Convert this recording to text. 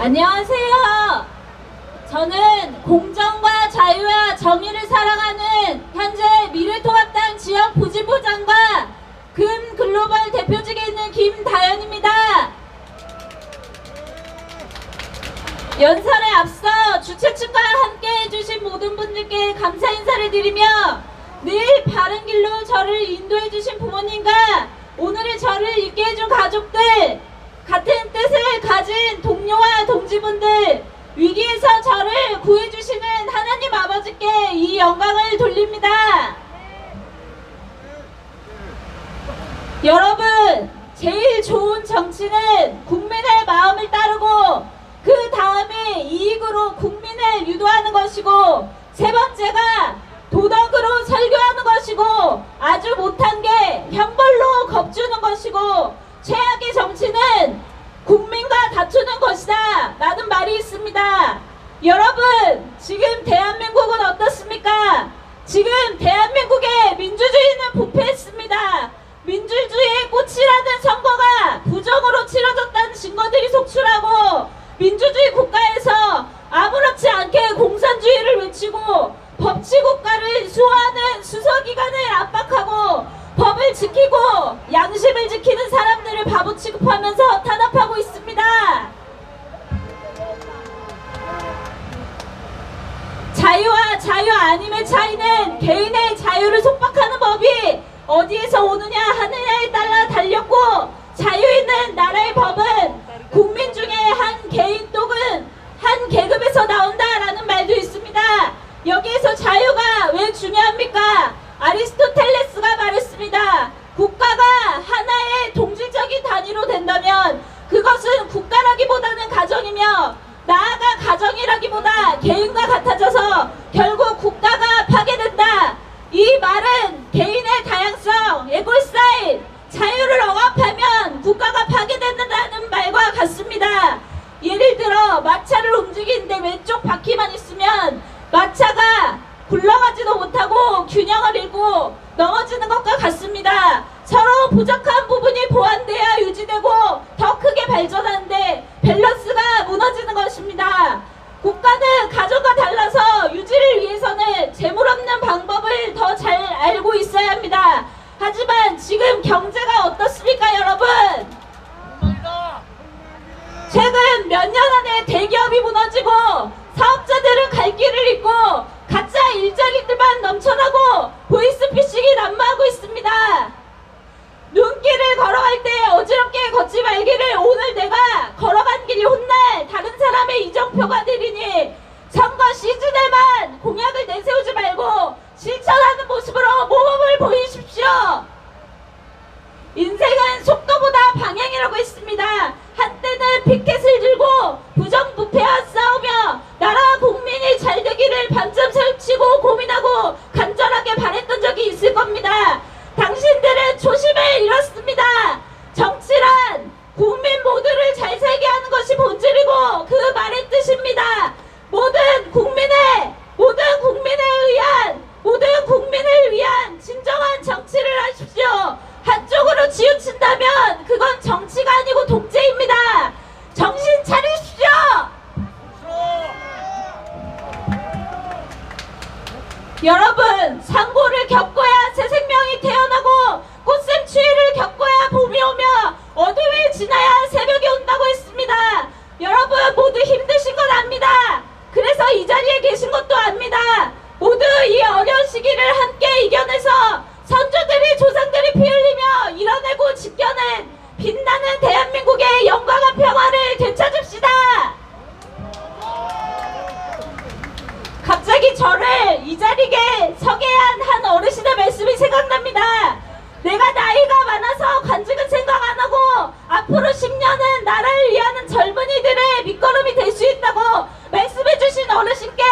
안녕하세요. 저는 공정과 자유와 정의를 사랑하는 현재 미래통합당 지역 부지부장과 금 글로벌 대표직에 있는 김다연입니다. 연설에 앞서 주최 측과 함께 해주신 모든 분들께 감사 인사를 드리며 늘 바른 길로 저를 인도해주신 부모님과 오늘의 저를 있게 해준 가족들 같은 뜻을 가진 동료와 동지분들 위기에서 저를 구해주시는 하나님 아버지께 이 영광을 돌립니다. 여러분, 제일 좋은 정치는 국민의 마음을 따르고 그 다음에 이익으로 국민을 유도하는 것이고 세 번째가 도덕으로 설교하는 것이고 아주 못한 게 형벌로 겁주는 것이고 최악의 정치는 국민과 다투는 것이다 라는 말이 있습니다. 여러분 지금 대한민국은 어떻습니까? 지금 대한민국의 민주주의는 부패했습니다. 민주주의의 꽃이라는 선거가 부정으로 치러졌다는 증거들이 속출하고 민주주의 국가에서 아무렇지 않게 공산주의를 외치고 법치국가를 수호하는 수서기관을 압박하고 법을 지키고 양심을 지키는 사람들을 바보 취급하면서 탄압하고 있습니다. 자유 아님의 차이는 개인의 자유를 속박하는 법이 어디에서 오느냐 하느냐에 따라 달렸고 자유 있는 나라의 법은 국민 중에 한 개인 또는 한 계급에서 나온다라는 말도 있습니다. 여기에서 자유가 왜 중요합니까? 아리스토텔레스가 말했습니다. 국가가 하나의 동질적인 단위로 된다면 그것은 국가라기보다는 가정이며 나아가 가정이라기보다 개인과 같아져서 결국 국가가 파괴된다. 이 말은 개인의 다양성, 에골사인, 자유를 억압하면 국가가 파괴된다는 말과 같습니다. 예를 들어 마차를 움직이는데 왼쪽 바퀴만 있으면 마차가 굴러가지도 못하고 균형을 잃고 넘어지는 것과 같습니다. 서로 부족한 부분이 보완돼야 유지되고 더 크게 발전하는데 밸런스가 무너지는 것입니다. 국가는 가정과 달라서 유지를 위해서는 재물 없는 방법을 더 잘 알고 있어야 합니다. 하 지금 경제가 어떻습니까, 여러분? 최근 몇 년 안에 대기업이 무너지고 사업자들은 갈 길을 잃고 가짜 일자리들만 넘쳐나고 보이스피싱이 난무하고 있습니다. 눈길을 걸어갈 때 어지럽게 걷지 말기를 오늘 내가 걸어간 길이 훗날 다른 사람의 이정표가 되리니 선거 시즌에만 공약을 내세우지 말고 실천하는 모습으로 모범을 보이십시오. 인생은 속도보다 방향이라고 했습니다. 한때는 피켓을 들고 부정부패와 싸우며 나라 국민이 잘 되기를 밤잠 설치고 고민하고 간절하게 바랬던 적이 있을 겁니다. 당신들은 초심을 잃었습니다. 정치란 국민 모두를 잘 살게 하는 것이 본질이고 그 말의 뜻입니다. 모든 국민의 모든 국민에 의한 모든 국민을 위한 진정한 정치를 하십시오. 한쪽으로 치우친다면 그건 정치가 아니고 독재입니다. 정신 차리십시오. 여러분 상고를 겪어야 새 생명이 태어나고 꽃샘 추위를 겪어야 봄이 오며 어둠이 지나야 새벽이 온다고 했습니다. 여러분 모두 힘드신 건 압니다. 그래서 이 자리에 계신 것도 압니다. 모두 이 어려운 시기를 함께 이겨내서 선조들이 조상들이 피 흘리며 이뤄내고 지켜낸 빛나는 대한민국의 영광과 평화를 되찾 내가 나이가 많아서 관직은 생각 안 하고 앞으로 10년은 나라를 위하는 젊은이들의 밑거름이 될 수 있다고 말씀해 주신 어르신께